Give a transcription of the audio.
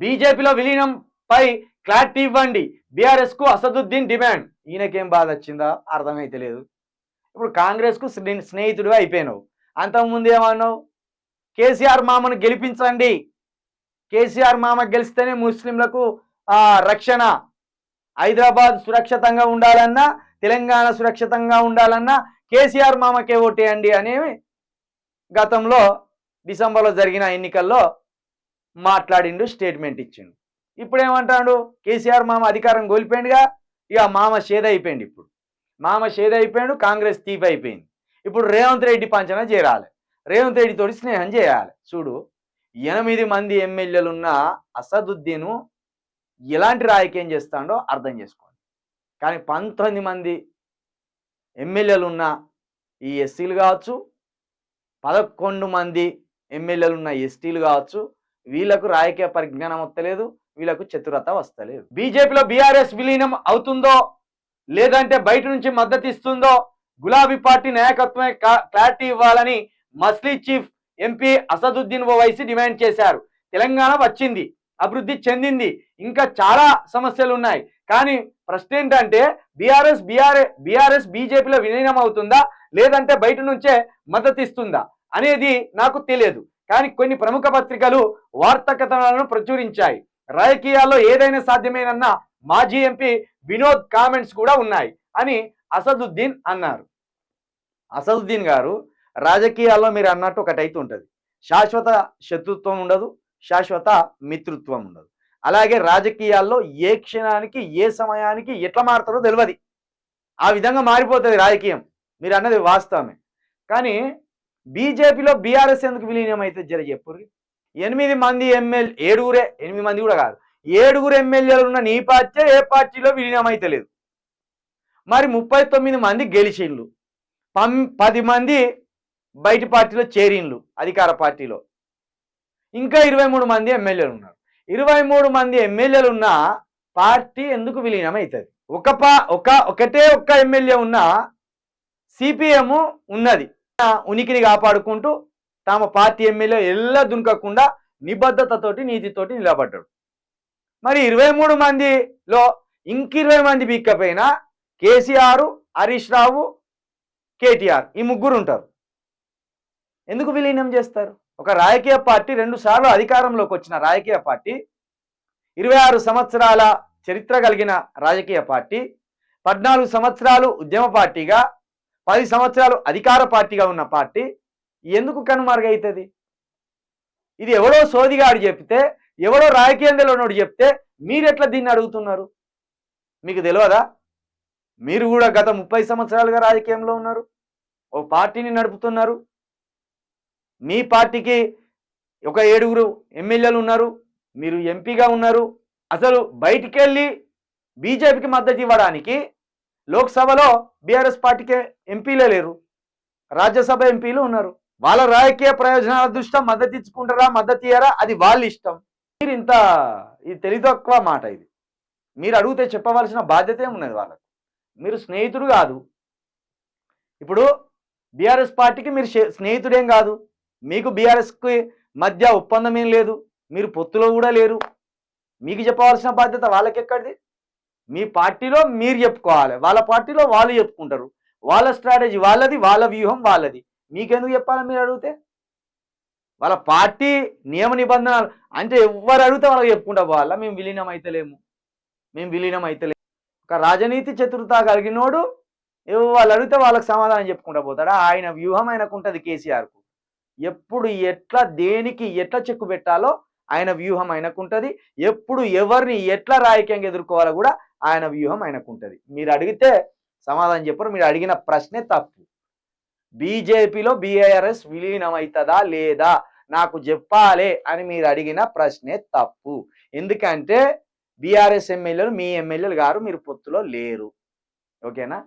బీజేపీలో విలీనంపై క్లారిటీ ఇవ్వండి. బీఆర్ఎస్కు అసదుద్దీన్ డిమాండ్. ఈయనకేం బాధ వచ్చిందా అర్థమైతే లేదు. ఇప్పుడు కాంగ్రెస్కు స్నేహితుడిగా అయిపోయినావు. అంతకుముందు ఏమన్నావు? కేసీఆర్ మామను గెలిపించండి. కేసీఆర్ మామ గెలిస్తేనే ముస్లింలకు ఆ, రక్షణ. హైదరాబాద్ సురక్షితంగా ఉండాలన్నా తెలంగాణ సురక్షితంగా ఉండాలన్నా కేసీఆర్ మామకే ఓటేయండి అనేవి గతంలో డిసెంబర్లో జరిగిన ఎన్నికల్లో మాట్లాడిండు స్టేట్మెంట్ ఇచ్చిండు. ఇప్పుడు ఏమంటాడు కేసీఆర్ మామ అధికారం కోల్పోయిండుగా ఇక మామ షేద అయిపోయింది ఇప్పుడు. మామ షేద అయిపోయాడు కాంగ్రెస్ తీపి అయిపోయింది ఇప్పుడు రేవంత్ రెడ్డి పంచన చేరాలి. రేవంత్ రెడ్డితో స్నేహం చేయాలి. చూడు ఎనిమిది మంది ఎమ్మెల్యేలు ఉన్న అసదుద్దీను ఎలాంటి రాజకీయం చేస్తాడో అర్థం చేసుకోండి. కానీ పంతొమ్మిది మంది ఎమ్మెల్యేలు ఉన్న ఈ ఎస్సీలు కావచ్చు పదకొండు మంది ఎమ్మెల్యేలు ఉన్న ఎస్టీలు కావచ్చు వీళ్ళకు రాజకీయ పరిజ్ఞానం వస్తలేదు వీళ్ళకు చతురత వస్తలేదు. బీజేపీలో బీఆర్ఎస్ విలీనం అవుతుందో లేదంటే బయట నుంచి మద్దతు ఇస్తుందో గులాబీ పార్టీ నాయకత్వమే క్లారిటీ ఇవ్వాలని మస్లీ chief MP Asaduddin Owaisi demand చేశారు. తెలంగాణ వచ్చింది అభివృద్ధి చెందింది ఇంకా చాలా సమస్యలు ఉన్నాయి. కానీ ప్రశ్న ఏంటంటే బీఆర్ఎస్ బీఆర్ఎస్ బీఆర్ఎస్ బీజేపీలో విలీనం అవుతుందా లేదంటే బయట నుంచే మద్దతు ఇస్తుందా అనేది నాకు తెలియదు. కానీ కొన్ని ప్రముఖ పత్రికలు వార్తా కథనాలను ప్రచురించాయి. రాజకీయాల్లో ఏదైనా సాధ్యమేనన్న మాజీ ఎంపీ వినోద్ కామెంట్స్ కూడా ఉన్నాయి అని అసదుద్దీన్ అన్నారు. అసదుద్దీన్ గారు రాజకీయాల్లో మీరు అన్నట్టు ఒకటైతే ఉంటుంది. శాశ్వత శత్రుత్వం ఉండదు శాశ్వత మిత్రుత్వం ఉండదు. అలాగే రాజకీయాల్లో ఏ క్షణానికి ఏ సమయానికి ఎట్లా మారుతారో తెలియదు ఆ విధంగా మారిపోతుంది రాజకీయం. మీరు అన్నది వాస్తవమే. కానీ బీజేపీలో బీఆర్ఎస్ ఎందుకు విలీనం అయితే జర చెప్పుర్రి? ఎనిమిది మంది ఎమ్మెల్యే ఏడుగురే ఎనిమిది మంది కూడా కాదు. ఏడుగురు ఎమ్మెల్యేలు ఉన్న నీ పార్టీ ఏ పార్టీలో విలీనం అయితే లేదు. మరి ముప్పై తొమ్మిది మంది గెలిచిండ్లు. పం పది మంది బయటి పార్టీలో చేరిండ్లు అధికార పార్టీలో. ఇంకా ఇరవై మూడు మంది ఎమ్మెల్యేలు ఉన్నారు. ఇరవై మూడు మంది ఎమ్మెల్యేలు ఉన్న పార్టీ ఎందుకు విలీనం అవుతుంది ఒక పా ఒక ఒకటే ఒక్క ఎమ్మెల్యే ఉన్న సిపిఎం ఉన్నది. ఉనికిని కాపాడుకుంటూ తమ పార్టీ ఎమ్మెల్యే ఎల్లా దునకకుండా నిబద్ధతతోటి నీతితోటి నిలబడ్డాడు. మరి ఇరవై మూడు మందిలో ఇంక ఇరవై మంది బీక్కపోయినా కేసీఆర్ హరీష్ రావు కేటీఆర్ ఈ ముగ్గురు ఉంటారు. ఎందుకు విలీనం చేస్తారు? ఒక రాజకీయ పార్టీ రెండు సార్లు అధికారంలోకి వచ్చిన రాజకీయ పార్టీ ఇరవై ఆరు సంవత్సరాల చరిత్ర కలిగిన రాజకీయ పార్టీ పద్నాలుగు సంవత్సరాలు ఉద్యమ పార్టీగా పది సంవత్సరాలు అధికార పార్టీగా ఉన్న పార్టీ ఎందుకు కనుమరుగైతుంది? ఇది ఎవడో సోదిగాడు చెప్తే ఎవడో రాజకీయంలో ఉన్నోడు చెప్తే మీరెట్లా దీన్ని అడుగుతున్నారు? మీకు తెలియదా మీరు కూడా గత ముప్పై సంవత్సరాలుగా రాజకీయంలో ఉన్నారు. ఓ పార్టీని నడుపుతున్నారు. మీ పార్టీకి ఒక ఏడుగురు ఎమ్మెల్యేలు ఉన్నారు. మీరు ఎంపీగా ఉన్నారు. అసలు బయటికి వెళ్ళి బీజేపీకి మద్దతు ఇవ్వడానికి లోక్సభలో బీఆర్ఎస్ పార్టీకే ఎంపీలే లేరు. రాజ్యసభ ఎంపీలు ఉన్నారు. వాళ్ళ రాజకీయ ప్రయోజనాల దృష్ట్యా మద్దతు ఇచ్చుకుంటారా మద్దతు ఇయ్యారా అది వాళ్ళ ఇష్టం. మీరు ఇంత ఇది తెలియదక్కువ మాట ఇది. మీరు అడిగితే చెప్పవలసిన బాధ్యత ఏమున్నది వాళ్ళకు? మీరు స్నేహితుడు కాదు. ఇప్పుడు బీఆర్ఎస్ పార్టీకి మీరు స్నేహితుడేం కాదు. మీకు బీఆర్ఎస్కి మధ్య ఒప్పందం ఏం లేదు. మీరు పొత్తులో కూడా లేరు. మీకు చెప్పవలసిన బాధ్యత వాళ్ళకి ఎక్కడిది మీ పార్టీలో మీరు చెప్పుకోవాలి. వాళ్ళ పార్టీలో వాళ్ళు చెప్పుకుంటారు. వాళ్ళ స్ట్రాటజీ వాళ్ళది వాళ్ళ వ్యూహం వాళ్ళది. మీకెందుకు చెప్పాలి మీరు అడిగితే? వాళ్ళ పార్టీ నియమ నిబంధనలు అంటే ఎవరు అడిగితే వాళ్ళకి చెప్పుకుంటా పోవాలా? మేము విలీనం అయితలేము. మేము విలీనం అయితలేము. ఒక రాజనీతి చతురత కలిగినోడు వాళ్ళు అడిగితే వాళ్ళకి సమాధానం చెప్పుకుంటా పోతాడా? ఆయన వ్యూహం ఆయనకు ఉంటుంది కేసీఆర్కు. ఎప్పుడు ఎట్లా దేనికి ఎట్లా చెక్కు పెట్టాలో ఆయన వ్యూహం ఆయనకుంటది ఎప్పుడు ఎవరిని ఎట్లా రాజకీయంగా ఎదుర్కోవాలో కూడా ఆయన వ్యూహం ఆయనకు ఉంటుంది. మీరు అడిగితే సమాధానం చెప్పరు. మీరు అడిగిన ప్రశ్నే తప్పు. బీజేపీలో బీఆర్ఎస్ విలీనం అవుతుందా లేదా? నాకు చెప్పాలి అని మీరు అడిగిన ప్రశ్నే తప్పు. ఎందుకంటే బీఆర్ఎస్ ఎమ్మెల్యేలు మీ ఎమ్మెల్యేలు గారు మీరు పొత్తులో లేరు. ఓకేనా?